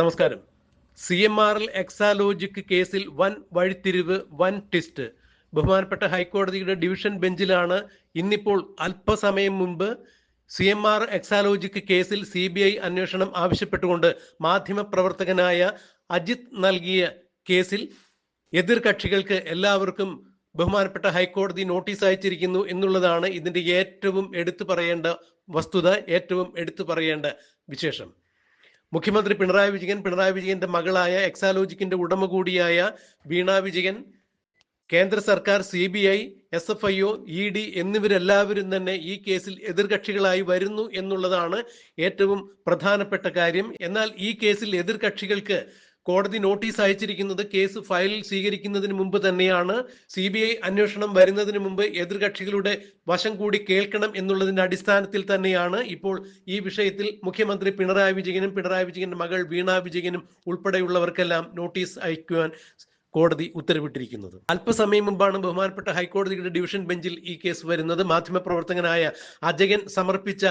നമസ്കാരം. C M R L Exalogic കേസിൽ വൻ വഴിത്തിരിവ് വൻ ട്വിസ്റ്റ്. ബഹുമാനപ്പെട്ട ഹൈക്കോടതിയുടെ ഡിവിഷൻ ബെഞ്ചിലാണ് ഇന്നിപ്പോൾ അല്പസമയം മുമ്പ് സി എം ആർ എക്സാലോജിക് കേസിൽ സി ബി ഐ അന്വേഷണം ആവശ്യപ്പെട്ടുകൊണ്ട് മാധ്യമപ്രവർത്തകനായ അജിത് നൽകിയ കേസിൽ എതിർകക്ഷികൾക്ക് എല്ലാവർക്കും ബഹുമാനപ്പെട്ട ഹൈക്കോടതി നോട്ടീസ് അയച്ചിരിക്കുന്നു എന്നുള്ളതാണ് ഇതിന്റെ ഏറ്റവും എടുത്തു പറയേണ്ട വസ്തുത ഏറ്റവും എടുത്തു പറയേണ്ട വിശേഷം. മുഖ്യമന്ത്രി പിണറായി വിജയൻ പിണറായി വിജയന്റെ മകളായ എക്സാലോജിക്കിന്റെ ഉടമ കൂടിയായ വീണ വിജയൻ കേന്ദ്ര സർക്കാർ C B I S F I O E D എന്നിവരെല്ലാവരും തന്നെ ഈ കേസിൽ എതിർകക്ഷികളായി വരുന്നു എന്നുള്ളതാണ് ഏറ്റവും പ്രധാനപ്പെട്ട കാര്യം. എന്നാൽ ഈ കേസിൽ എതിർകക്ഷികൾക്ക് കോടതി നോട്ടീസ് അയച്ചിരിക്കുന്നത് കേസ് ഫയൽ സ്വീകരിക്കുന്നതിന് മുമ്പ് തന്നെയാണ്. സി ബി ഐ അന്വേഷണം വരുന്നതിന് മുമ്പ് എതിർകക്ഷികളുടെ വശം കൂടി കേൾക്കണം എന്നുള്ളതിന്റെ അടിസ്ഥാനത്തിൽ തന്നെയാണ് ഇപ്പോൾ ഈ വിഷയത്തിൽ മുഖ്യമന്ത്രി പിണറായി വിജയനും പിണറായി വിജയന്റെ മകൾ വീണ വിജയനും ഉൾപ്പെടെയുള്ളവർക്കെല്ലാം നോട്ടീസ് അയക്കുവാൻ കോടതി ഉത്തരവിട്ടിരിക്കുന്നത്. അല്പസമയം മുമ്പാണ് ബഹുമാനപ്പെട്ട ഹൈക്കോടതിയുടെ ഡിവിഷൻ ബെഞ്ചിൽ ഈ കേസ് വരുന്നത്. മാധ്യമപ്രവർത്തകനായ അജയൻ സമർപ്പിച്ച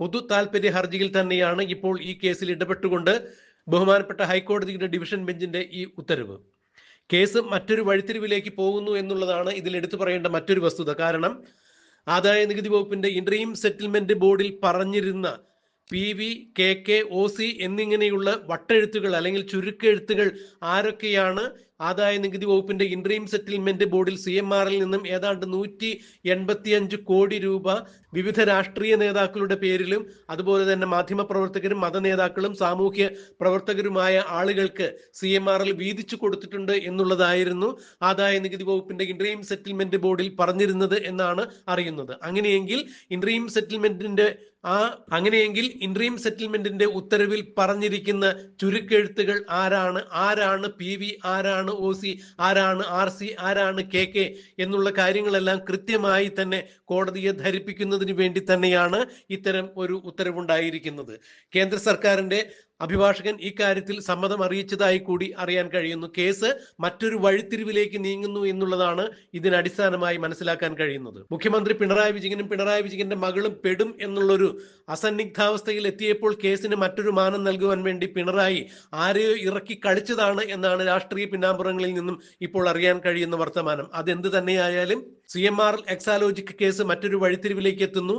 പൊതു താൽപര്യ ഹർജിയിൽ തന്നെയാണ് ഇപ്പോൾ ഈ കേസിൽ ഇടപെട്ടുകൊണ്ട് ബഹുമാനപ്പെട്ട ഹൈക്കോടതിയുടെ ഡിവിഷൻ ബെഞ്ചിന്റെ ഈ ഉത്തരവ്. കേസ് മറ്റൊരു വഴിത്തിരിവിലേക്ക് പോകുന്നു എന്നുള്ളതാണ് ഇതിൽ എടുത്തു പറയേണ്ട മറ്റൊരു വസ്തുത. കാരണം ആദായ നികുതി വകുപ്പിന്റെ ഇൻട്രീം സെറ്റിൽമെന്റ് ബോർഡിൽ പറഞ്ഞിരുന്ന P V K K O C എന്നിങ്ങനെയുള്ള വട്ടെഴുത്തുകൾ അല്ലെങ്കിൽ ചുരുക്കെഴുത്തുകൾ ആരൊക്കെയാണ് ആദായ നികുതി വകുപ്പിന്റെ ഇൻട്രീം സെറ്റിൽമെന്റ് ബോർഡിൽ സി എം ആറിൽ നിന്നും ഏതാണ്ട് നൂറ്റി എൺപത്തിയഞ്ച് കോടി രൂപ വിവിധ രാഷ്ട്രീയ നേതാക്കളുടെ പേരിലും അതുപോലെ തന്നെ മാധ്യമ പ്രവർത്തകരും മത നേതാക്കളും സാമൂഹ്യ പ്രവർത്തകരുമായ ആളുകൾക്ക് സി എം ആറിൽ വീതിച്ചു കൊടുത്തിട്ടുണ്ട് എന്നുള്ളതായിരുന്നു ആദായ നികുതി വകുപ്പിന്റെ ഇൻട്രീം സെറ്റിൽമെന്റ് ബോർഡിൽ പറഞ്ഞിരുന്നത് എന്നാണ് അറിയുന്നത്. അങ്ങനെയെങ്കിൽ ഇൻട്രീം സെറ്റിൽമെന്റിന്റെ ആ അങ്ങനെയെങ്കിൽ ഇൻട്രീം സെറ്റിൽമെന്റിന്റെ ഉത്തരവിൽ പറഞ്ഞിരിക്കുന്ന ചുരുക്കെഴുത്തുകൾ ആരാണ്? ആരാണ് പി വി ആരാണ് ഒ സി ആരാണ് ആർ സി ആരാണ് കെ കെ എന്നുള്ള കാര്യങ്ങളെല്ലാം കൃത്യമായി തന്നെ കോടതിയെ ധരിപ്പിക്കുന്നതിന് വേണ്ടി തന്നെയാണ് ഇത്തരം ഒരു ഉത്തരവുണ്ടായിരിക്കുന്നത്. കേന്ദ്ര സർക്കാരിന്റെ അഭിഭാഷകൻ ഇക്കാര്യത്തിൽ സമ്മതം അറിയിച്ചതായി കൂടി അറിയാൻ കഴിയുന്നു. കേസ് മറ്റൊരു വഴിത്തിരിവിലേക്ക് നീങ്ങുന്നു എന്നുള്ളതാണ് ഇതിനടിസ്ഥാനമായി മനസ്സിലാക്കാൻ കഴിയുന്നത്. മുഖ്യമന്ത്രി പിണറായി വിജയനും പിണറായി വിജയന്റെ മകളും പെടും എന്നുള്ളൊരു അസന്നിഗ്ധാവസ്ഥയിൽ എത്തിയപ്പോൾ കേസിന് മറ്റൊരു മാനം നൽകുവാൻ വേണ്ടി പിണറായി ആരെയോ ഇറക്കി കളിച്ചതാണ് എന്നാണ് രാഷ്ട്രീയ പിന്നാമ്പുറങ്ങളിൽ നിന്നും ഇപ്പോൾ അറിയാൻ കഴിയുന്ന വർത്തമാനം. അതെന്ത് തന്നെയായാലും C M R Exalogic case മറ്റൊരു വഴിത്തിരിവിലേക്ക് എത്തുന്നു.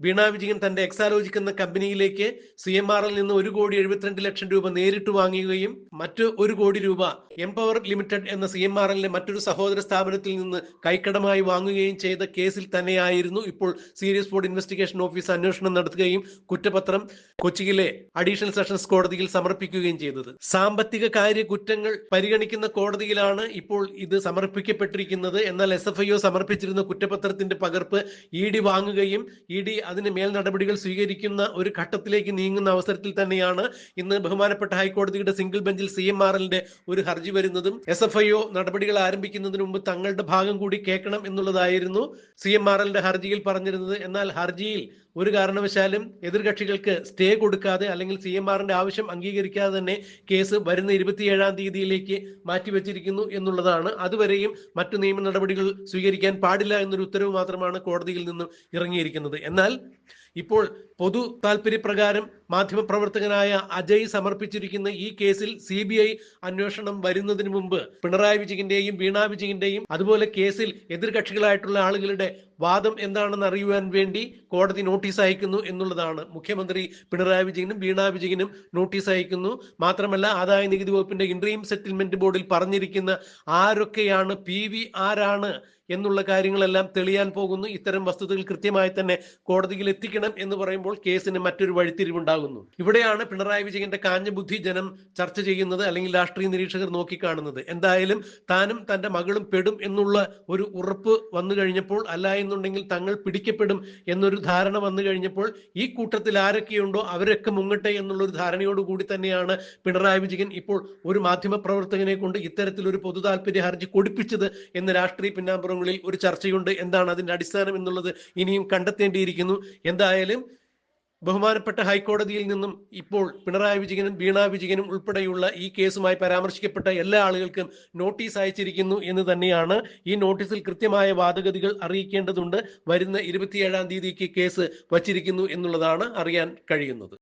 വീണ വിജയൻ തന്റെ എക്സാലോജിക് എന്ന കമ്പനിയിലേക്ക് സി എം ആറിൽ നിന്ന് ഒരു കോടി എഴുപത്തിരണ്ട് ലക്ഷം രൂപ നേരിട്ട് വാങ്ങുകയും മറ്റ് ഒരു കോടി രൂപ എംപവർ ലിമിറ്റഡ് എന്ന സി എം എല്ലിന്റെ മറ്റൊരു സഹോദര സ്ഥാപനത്തിൽ നിന്ന് കൈക്കടമായി വാങ്ങുകയും ചെയ്ത കേസിൽ തന്നെയായിരുന്നു ഇപ്പോൾ സീരിയസ് ബോർഡ് ഇൻവെസ്റ്റിഗേഷൻ ഓഫീസ് അന്വേഷണം നടത്തുകയും കുറ്റപത്രം കൊച്ചിയിലെ അഡീഷണൽ സെഷൻസ് കോടതിയിൽ സമർപ്പിക്കുകയും ചെയ്തത്. സാമ്പത്തിക കാര്യ കുറ്റങ്ങൾ പരിഗണിക്കുന്ന കോടതിയിലാണ് ഇപ്പോൾ ഇത് സമർപ്പിക്കപ്പെട്ടിരിക്കുന്നത്. എന്നാൽ എസ് എഫ് ഐ ഒ സമർപ്പിച്ചിരുന്ന കുറ്റപത്രത്തിന്റെ പകർപ്പ് ഇ ഡി വാങ്ങുകയും ഇ ഡി അതിന് മേൽ നടപടികൾ സ്വീകരിക്കുന്ന ഒരു ഘട്ടത്തിലേക്ക് നീങ്ങുന്ന അവസരത്തിൽ തന്നെയാണ് ഇന്ന് ബഹുമാനപ്പെട്ട ഹൈക്കോടതിയുടെ സിംഗിൾ ബെഞ്ചിൽ സി എം ആർ എല്ലിന്റെ ഒരു ഹർജി വരുന്നതും. എസ് എഫ് ഐ ഒ നടപടികൾ ആരംഭിക്കുന്നതിന് മുമ്പ് തങ്ങളുടെ ഭാഗം കൂടി കേൾക്കണം എന്നുള്ളതായിരുന്നു സി എം ആർ എല്ലിന്റെ ഹർജിയിൽ പറഞ്ഞിരുന്നത്. എന്നാൽ ഹർജിയിൽ ഒരു കാരണവശാലും എതിർകക്ഷികൾക്ക് സ്റ്റേ കൊടുക്കാതെ അല്ലെങ്കിൽ സി എം ആറിന്റെ ആവശ്യം അംഗീകരിക്കാതെ തന്നെ കേസ് വരുന്ന ഇരുപത്തിയേഴാം തീയതിയിലേക്ക് മാറ്റിവെച്ചിരിക്കുന്നു എന്നുള്ളതാണ്. അതുവരെയും മറ്റു നിയമ നടപടികൾ സ്വീകരിക്കാൻ പാടില്ല എന്നൊരു ഉത്തരവ് മാത്രമാണ് കോടതിയിൽ നിന്നും ഇറങ്ങിയിരിക്കുന്നത്. എന്നാൽ ഇപ്പോൾ പൊതു താല്പര്യപ്രകാരം മാധ്യമപ്രവർത്തകനായ അജയ് സമർപ്പിച്ചിരിക്കുന്ന ഈ കേസിൽ സി ബി ഐ അന്വേഷണം വരുന്നതിന് മുമ്പ് പിണറായി വിജയന്റെയും വീണ വിജയന്റെയും അതുപോലെ കേസിൽ എതിർകക്ഷികളായിട്ടുള്ള ആളുകളുടെ വാദം എന്താണെന്ന് അറിയുവാൻ വേണ്ടി കോടതി നോട്ടീസ് അയക്കുന്നു എന്നുള്ളതാണ്. മുഖ്യമന്ത്രി പിണറായി വിജയനും വീണ വിജയനും നോട്ടീസ് അയക്കുന്നു. മാത്രമല്ല ആദായ നികുതി വകുപ്പിന്റെ ഇൻട്രീം സെറ്റിൽമെന്റ് ബോർഡിൽ പറഞ്ഞിരിക്കുന്ന ആരൊക്കെയാണ് പി വി ആരാണ് എന്നുള്ള കാര്യങ്ങളെല്ലാം തെളിയാൻ പോകുന്നു. ഇത്തരം വസ്തുതകൾ കൃത്യമായി തന്നെ കോടതിയിൽ എത്തിക്കണം എന്ന് പറയുമ്പോൾ കേസിന് മറ്റൊരു വഴിത്തിരിവുണ്ടാകുന്നു. ഇവിടെയാണ് പിണറായി വിജയന്റെ കാഞ്ഞ ബുദ്ധി ജനം ചർച്ച ചെയ്യുന്നത് അല്ലെങ്കിൽ രാഷ്ട്രീയ നിരീക്ഷകർ നോക്കിക്കാണുന്നത്. എന്തായാലും താനും തന്റെ മകളും പെടും എന്നുള്ള ഒരു ഉറപ്പ് വന്നു കഴിഞ്ഞപ്പോൾ അല്ല എന്നുണ്ടെങ്കിൽ തങ്ങൾ പിടിക്കപ്പെടും എന്നൊരു ധാരണ വന്നു കഴിഞ്ഞപ്പോൾ ഈ കൂട്ടത്തിൽ ആരൊക്കെയുണ്ടോ അവരൊക്കെ മുങ്ങട്ടെ എന്നുള്ള ഒരു ധാരണയോട് കൂടി തന്നെയാണ് പിണറായി വിജയൻ ഇപ്പോൾ ഒരു മാധ്യമ പ്രവർത്തകനെ കൊണ്ട് ഇത്തരത്തിലൊരു പൊതു താല്പര്യ ഹർജി കൊടുപ്പിച്ചത് എന്ന് രാഷ്ട്രീയ പിന്നാമ്പുറങ്ങളിൽ ഒരു ചർച്ചയുണ്ട്. എന്താണ് അതിന്റെ അടിസ്ഥാനം എന്നുള്ളത് ഇനിയും കണ്ടെത്തേണ്ടിയിരിക്കുന്നു. എന്തായാലും ബഹുമാനപ്പെട്ട ഹൈക്കോടതിയിൽ നിന്നും ഇപ്പോൾ പിണറായി വിജയനും വീണ വിജയനും ഉൾപ്പെടെയുള്ള ഈ കേസുമായി പരാമർശിക്കപ്പെട്ട എല്ലാ ആളുകൾക്കും നോട്ടീസ് അയച്ചിരിക്കുന്നു എന്ന് തന്നെയാണ് ഈ നോട്ടീസിൽ കൃത്യമായ വാദഗതികൾ അറിയിക്കേണ്ടതുണ്ട്. വരുന്ന ഇരുപത്തിയേഴാം തീയതിക്ക് കേസ് വച്ചിരിക്കുന്നു എന്നുള്ളതാണ് അറിയാൻ കഴിയുന്നത്.